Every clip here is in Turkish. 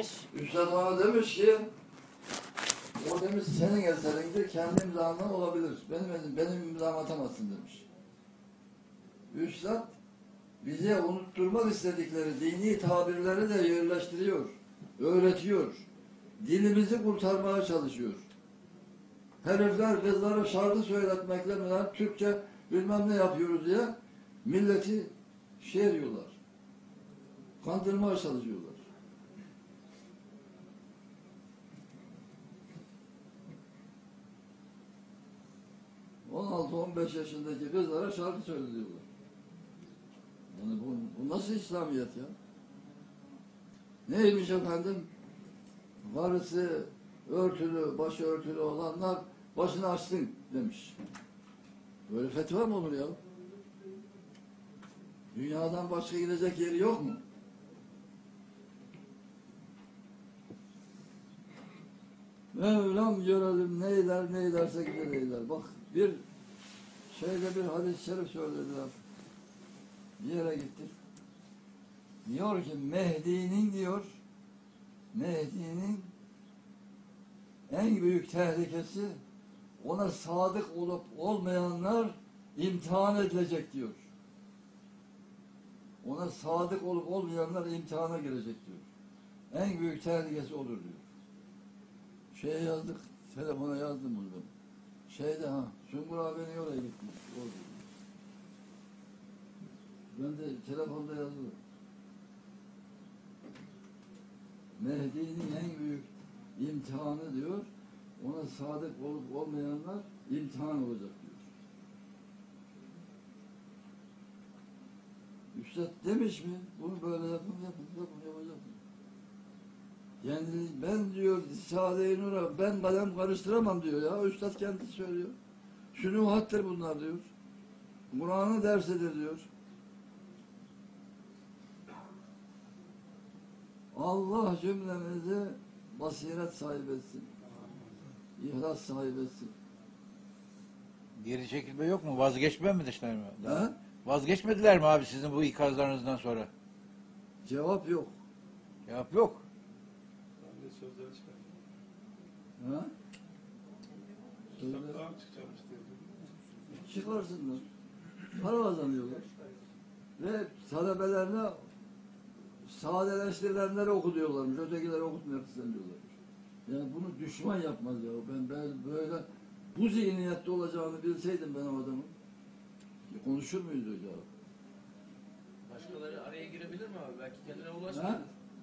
demiş. Üstad bana demiş ki o demiş senin eserindir, kendi imzanla olabilir. Benim, benim imzamı atamazsın demiş. Üstad bize unutturmak istedikleri dini tabirleri de yerleştiriyor, öğretiyor. Dilimizi kurtarmaya çalışıyor. Herifler kızlara şarkı söyletmekle falan Türkçe bilmem ne yapıyoruz diye milleti şey diyorlar. Kandırmaya çalışıyorlar. On altı, on beş yaşındaki kızlara şarkı söylüyorlar. Yani bu, bu nasıl İslamiyet ya? Neymiş efendim? Varısı örtülü, başı örtülü olanlar başını açsın demiş. Böyle fetva mı olur ya? Dünyadan başka gidecek yeri yok mu? Mevlam görelim neyler neylerse eyler. Bak bir şeyde bir hadis-i şerif söylediler. Bir yere gittik. Diyor ki Mehdi'nin diyor Mehdi'nin en büyük tehlikesi ona sadık olup olmayanlar imtihan edilecek diyor. Ona sadık olup olmayanlar imtihana girecek diyor. En büyük tehlikesi olur diyor. Şeye yazdık, telefona yazdım bunu. Şeyde ha, Sungur abinin oraya gitmiş. Orada. Ben de telefonda yazdım. Mehdi'nin en büyük imtihanı diyor, ona sadık olup olmayanlar imtihan olacak diyor. Üstad demiş mi? Bunu böyle yapın, yapın, yapın, yapacak. Yani ben diyor Sade-i Nur'a ben kalem karıştıramam diyor ya. Üstad kendisi söylüyor. Şunu hattır bunlar diyor. Kur'an'ı ders eder diyor. Allah cümlemizi basiret sahibi etsin. İhlas sahibi etsin. Geri çekilme yok mu? Vazgeçmemişler mi? Ha? Vazgeçmediler mi abi sizin bu ikazlarınızdan sonra? Cevap yok. Cevap yok. Ben de sözleri çıkardım. Ha? Kitaplar çıkarmış diye. Çıkarsınlar. Para kazanıyorlar. Ve talebelerine sadeleştirilenleri okutuyorlarmış. Ötekileri okutmak istemiyorlarmış. Yani bunu düşman yapmaz ya. Ben, ben böyle bu zihniyette olacağını bilseydim ben o adamın. Konuşur muyuz acaba? Başkaları araya girebilir mi abi? Belki kendine ulaşmıyor.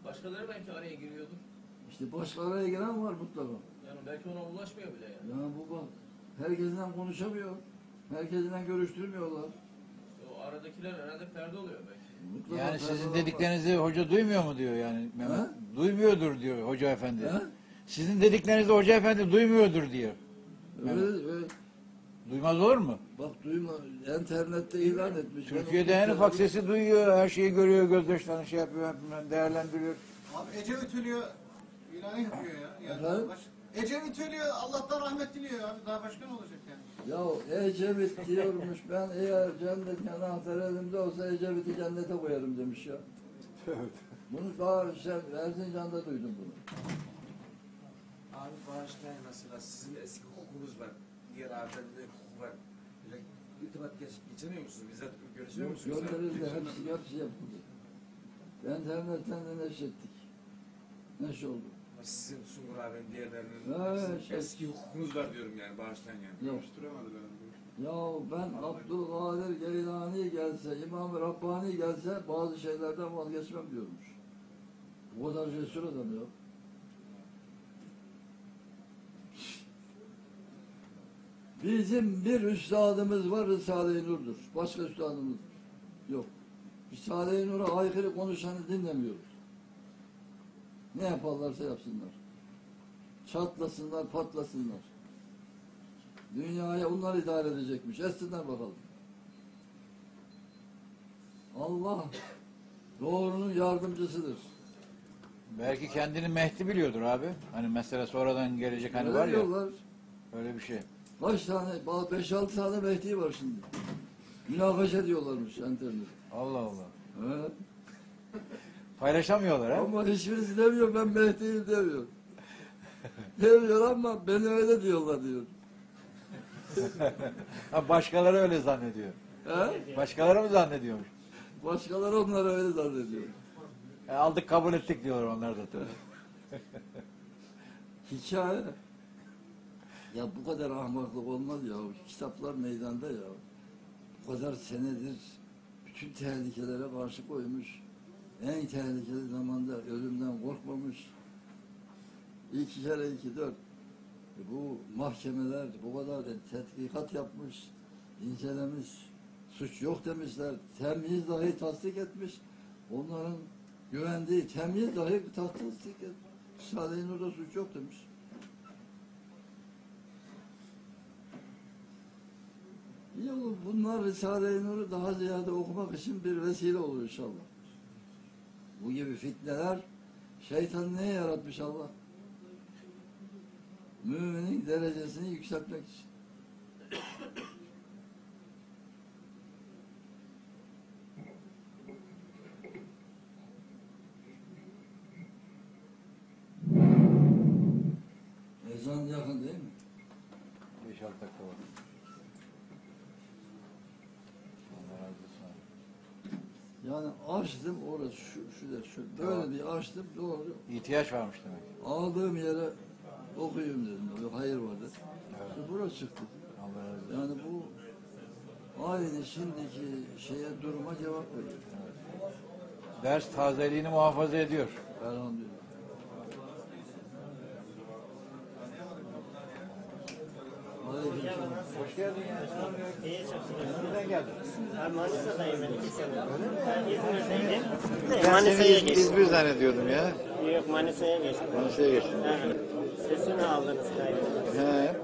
Başkaları belki araya giriyordur. İşte başka araya giren var mutlaka. Yani belki ona ulaşmıyor bile yani. Ya bu bak. Herkesinden konuşamıyor. Herkesinden görüştürmüyorlar. O aradakiler herhalde perde oluyor belki. Mutlaka Yani sizin perdeler var. dediklerinizi hoca duymuyor mu diyor yani Mehmet. Ha? Duymuyordur diyor hoca efendi. Ha? Sizin dediklerinizi hoca efendi duymuyordur diyor. Öyle, öyle. Duymaz olur mu? Bak duyma. İnternette ilan etmiş. Ben Türkiye'de en ufak sesi duyuyor, her şeyi görüyor, gözyaşlarını şey yapıyor, değerlendiriyor. Abi Ecevit ölüyor. İlanı yapıyor ya. Efendim? baş... Ecevit ölüyor. Allah'tan rahmet diliyor abi. Daha başka ne olacak yani? Ya Ecevit diyormuş ben eğer cennet anahtarı elimde olsa Ecevit'i cennete koyarım demiş ya. Bunu daha şey, Erzincan'da duydum bunu. Abi bağışlayın mesela sizin eski hukukunuz var. Diğer abilerin de hukuku var. Böyle irtibat geç, geçemiyor musunuz? Bizzat görüşüyor Yok, musunuz? Gönderildi hepsi, hepsi yapıldı. İnternetten de neşrettik. Neş oldu. Sizin Sungur abinin diğerlerinin Ha, sizin şey- eski hukukunuz var diyorum yani bağışlayın yani. Yok. Diyor. Ya ben Abdülkadir Geylani gelse, İmam-ı Rabbani gelse bazı şeylerden vazgeçmem diyormuş. Bu kadar cesur adam ya. Bizim bir üstadımız var Risale-i Nur'dur. Başka üstadımız yok. Risale-i Nur'a aykırı konuşanı dinlemiyoruz. Ne yaparlarsa yapsınlar. Çatlasınlar, patlasınlar. Dünyayı onlar idare edecekmiş. Etsinler bakalım. Allah doğrunun yardımcısıdır. Belki kendini Mehdi biliyordur abi. Hani mesela sonradan gelecek hani Öyle var ya, diyorlar. öyle bir şey. Kaç tane, 5-6 tane Mehdi var şimdi. Münakaşa diyorlarmış internet. Allah Allah. He. Paylaşamıyorlar ha. Ama hiçbirisi demiyor ben Mehdi'yim demiyor. Demiyor ama beni öyle diyorlar diyor. Ha, başkaları öyle zannediyor. He? Başkaları mı zannediyormuş? Başkaları onları öyle zannediyor. E, aldık kabul ettik diyorlar onlar da tabii. Hikaye. Ya bu kadar ahmaklık olmaz ya. Kitaplar meydanda ya. Bu kadar senedir bütün tehlikelere karşı koymuş. En tehlikeli zamanda ölümden korkmamış. İki kere iki dört. E Bu mahkemeler bu kadar tetkikat yapmış, incelemiş. Suç yok demişler. Temyiz dahi tasdik etmiş. Onların güvendiği temyiz dahi tasdik etmiş. Salih Nur'da suç yok demiş. Olur. Bunlar Risale-i Nur'u daha ziyade okumak için bir vesile olur inşallah. Bu gibi fitneler şeytan neye yaratmış Allah? Müminin derecesini yükseltmek için. Ezan yakın değil mi? 5-6 dakika var. Allah razı olsun abi. Yani açtım orası şu, şurada şu böyle bir açtım doğru İhtiyaç varmış demek. aldığım yere okuyayım dedim. Bir hayır vardı. İşte burası çıktı. Allah razı olsun. Yani bu aynı şimdiki şeye duruma cevap veriyor. Ders tazeliğini muhafaza ediyor. Elhamdülillah. Hoş geldin ya. İyi şükür. Nereden geldin? Ben Manisa'dayım ben iki sene. Ben İzmir'deydim. De, Manisa'ya geçtim. İzmir zannediyordum ya. Yok Manisa'ya geçtim. Manisa'ya geçtim. Sesini aldınız kaydı. He.